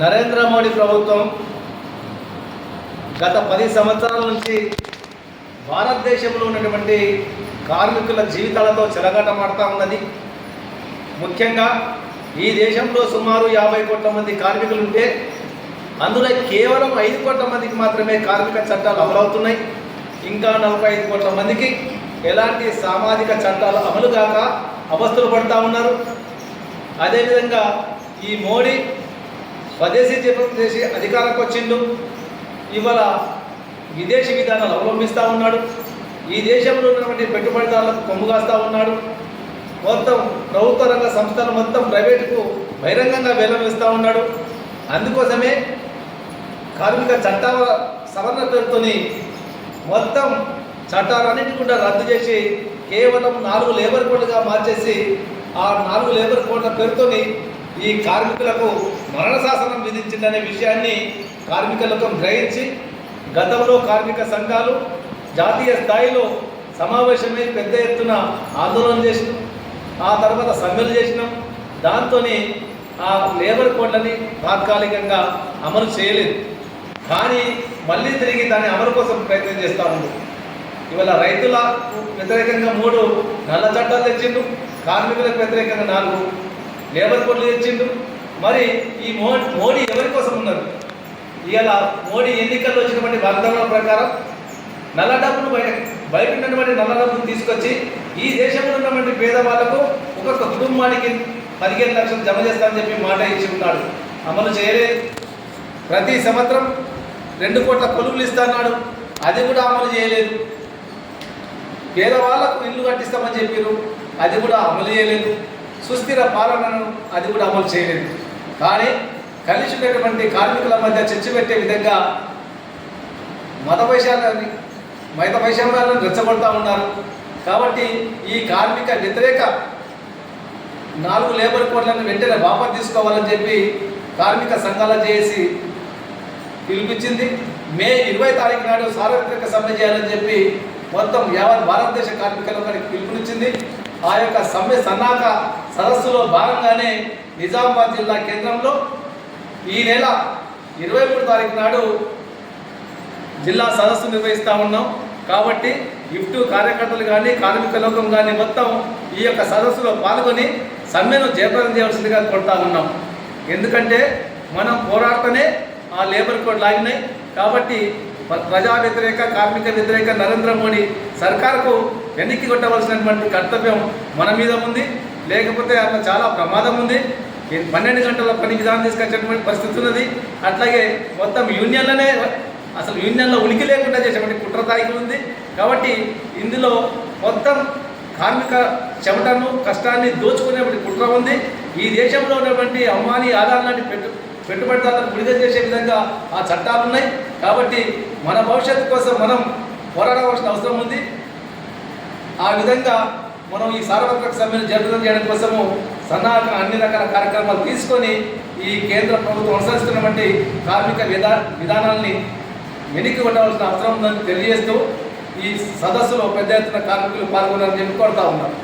నరేంద్ర మోడీ ప్రభుత్వం గత పది సంవత్సరాల నుంచి భారతదేశంలో ఉన్నటువంటి కార్మికుల జీవితాలతో చెలగాటమాడుతూ ఉన్నది. ముఖ్యంగా ఈ దేశంలో సుమారు యాభై కోట్ల మంది కార్మికులు ఉంటే అందులో కేవలం ఐదు కోట్ల మందికి మాత్రమే కార్మిక చట్టాలు అమలవుతున్నాయి. ఇంకా నలభై ఐదు కోట్ల మందికి ఎలాంటి సామాజిక చట్టాలు అమలు కాక అవస్థలు పడుతూ ఉన్నారు. అదేవిధంగా ఈ మోడీ స్వదేశీ జపం చేసి అధికారంకి వచ్చిండు. ఇవాళ విదేశీ విధానాలు అవలంబిస్తూ ఉన్నాడు. ఈ దేశంలో ఉన్నటువంటి పెట్టుబడిదారులకు కొమ్ముగాస్తూ ఉన్నాడు. మొత్తం ప్రభుత్వ రంగ సంస్థలు మొత్తం ప్రైవేటుకు బహిరంగంగా వేలం వేస్తూ ఉన్నాడు. అందుకోసమే కార్మిక చట్టాల సవరణ పేరుతోని మొత్తం చట్టాలన్నింటి కూడా రద్దు చేసి కేవలం నాలుగు లేబర్ కోడ్లుగా మార్చేసి ఆ నాలుగు లేబర్ కోడ్ల పేరుతోని ఈ కార్మికులకు మరణ శాసనం విధించిందనే విషయాన్ని కార్మికులకు గ్రహించి గతంలో కార్మిక సంఘాలు జాతీయ స్థాయిలో సమావేశమై పెద్ద ఎత్తున ఆందోళన చేసినాం. ఆ తర్వాత సమ్మెలు చేసినాం. దాంతో ఆ లేబర్ కోడ్లని తాత్కాలికంగా అమలు చేయలేదు. కానీ మళ్ళీ తిరిగి దాని అమలు కోసం ప్రయత్నం చేస్తూ ఉంది ఇవాళ రైతులకు వ్యతిరేకంగా మూడు నల్ల చట్టాలు తెచ్చిండు కార్మికులకు వ్యతిరేకంగా నాలుగు లేబర్ కోడ్లు తెచ్చిండు మరి ఈ మో మోడీ ఎవరి కోసం ఉన్నారు? ఇవాళ మోడీ ఎన్నికల్లో వచ్చినటువంటి వాగ్దానాల ప్రకారం నల్ల డబ్బును బయట బయట ఉన్నటువంటి నల్ల డబ్బును తీసుకొచ్చి ఈ దేశంలో ఉన్నటువంటి పేదవాళ్ళకు ఒక్కొక్క కుటుంబానికి పదిహేను లక్షలు జమ చేస్తామని చెప్పి మాట ఇచ్చి ఉన్నాడు. అమలు చేయలేదు. ప్రతి సంవత్సరం రెండు కోట్ల కొలువులు ఇస్తున్నాడు అది కూడా అమలు చేయలేదు. పేదవాళ్ళకు ఇల్లు కట్టిస్తామని చెప్పారు అది కూడా అమలు చేయలేదు. సుస్థిర పాలనను అది కూడా అమలు చేయలేదు. కానీ కలిసి ఉన్నటువంటి కార్మికుల మధ్య చర్చ పెట్టే విధంగా మత వైశాల్యాన్ని మత వైషమ్యాలను రెచ్చగొడతా ఉన్నారు. కాబట్టి ఈ కార్మిక వ్యతిరేక నాలుగు లేబర్ కోడ్లను వెంటనే వాపసు తీసుకోవాలని చెప్పి కార్మిక సంఘాల చేసి పిలిపించింది మే ఇరవై తారీఖు నాడు సార్వత్రిక సమ్మె చేయాలని చెప్పి మొత్తం యావత్ భారతదేశ కార్మికులకు పిలుపునిచ్చింది. ఆ యొక్క సమ్మె సన్నాహక సదస్సులో భాగంగానే నిజామాబాద్ జిల్లా కేంద్రంలో ఈ నెల ఇరవై మూడు తారీఖు నాడు జిల్లా సదస్సు నిర్వహిస్తూ ఉన్నాం. కాబట్టి ఇఫ్టు కార్యకర్తలు కానీ కార్మిక లోకం కానీ మొత్తం ఈ యొక్క సదస్సులో పాల్గొని సమ్మెను జయప్రదం చేయవలసిందిగా కొడతా ఉన్నాం. ఎందుకంటే మనం పోరాడుతూనే ఆ లేబర్ కోడ్ లాగినాయి. కాబట్టి ప్రజా వ్యతిరేక కార్మిక వ్యతిరేక నరేంద్ర మోడీ సర్కార్కు వెనక్కి కొట్టవలసినటువంటి కర్తవ్యం మన మీద ఉంది. లేకపోతే అట్లా చాలా ప్రమాదం ఉంది. ఈ పన్నెండు గంటల పని విధానం తీసుకొచ్చేటువంటి పరిస్థితి ఉన్నది. అట్లాగే మొత్తం యూనియన్లనే అసలు యూనియన్లో ఉనికి లేకుండా చేసేటువంటి తాగి ఉంది. కాబట్టి ఇందులో మొత్తం కార్మిక చెమటను కష్టాన్ని దోచుకునేటువంటి కుట్ర ఉంది. ఈ దేశంలో ఉన్నటువంటి అమ్మాని ఆధార్ లాంటి పెట్టు పెట్టుబడిదారులను విడుదల చేసే విధంగా ఆ చట్టాలు ఉన్నాయి. కాబట్టి మన భవిష్యత్తు కోసం మనం పోరాడవలసిన అవసరం ఉంది. ఆ విధంగా మనం ఈ సార్వత్రిక సమ్మెను జయప్రదం చేయడం కోసము సన్నాహక అన్ని రకాల కార్యక్రమాలు తీసుకొని ఈ కేంద్ర ప్రభుత్వం అనుసరిస్తున్నటువంటి కార్మిక విధా విధానాల్ని వెనక్కి ఉండవలసిన అవసరం ఉందని తెలియజేస్తూ ఈ సదస్సులో పెద్ద ఎత్తున కార్మికులు పాల్గొనాలని చెప్పి కోరుతా ఉన్నారు